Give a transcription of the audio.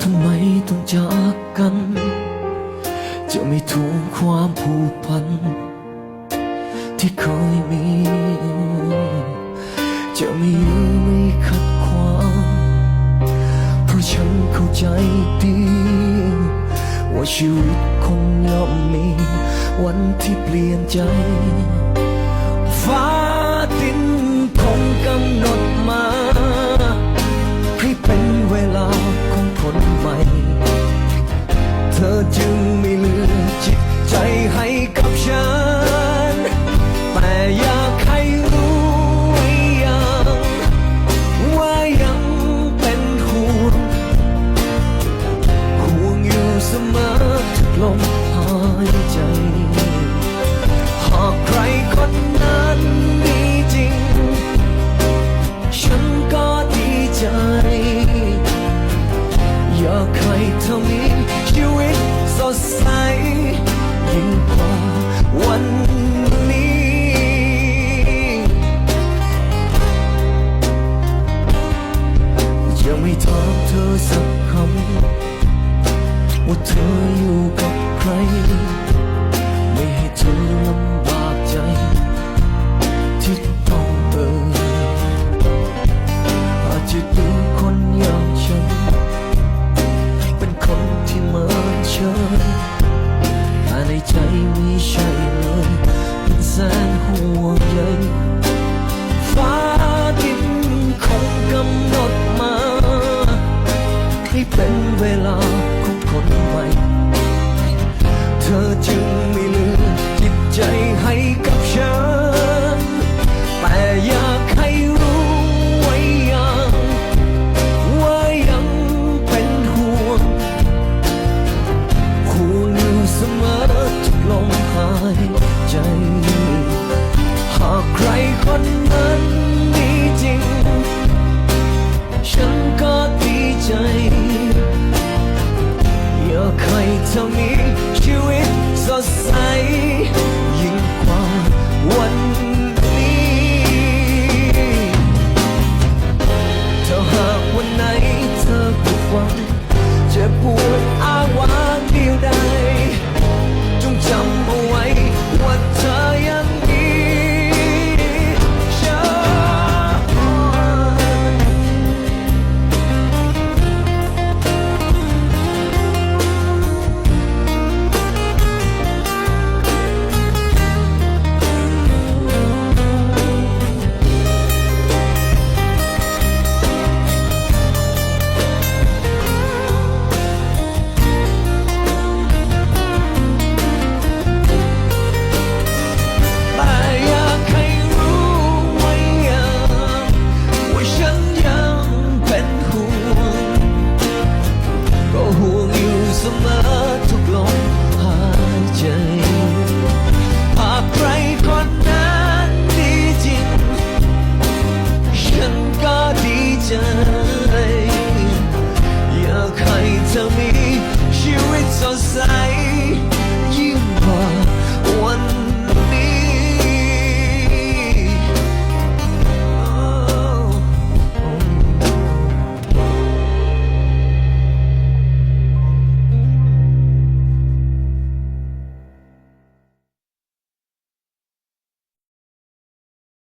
ทำไมต้องจากกัน จะไม่ถูกความผูกพัน ที่เคยมี จะไม่ยื้อไม่ขัดขวางเพราะฉันเข้าใจดี ว่าชีวิตคนย่อมมี วันที่เปลี่ยนใจ you ธออยู่กับใคร 可，经历 You. 怎么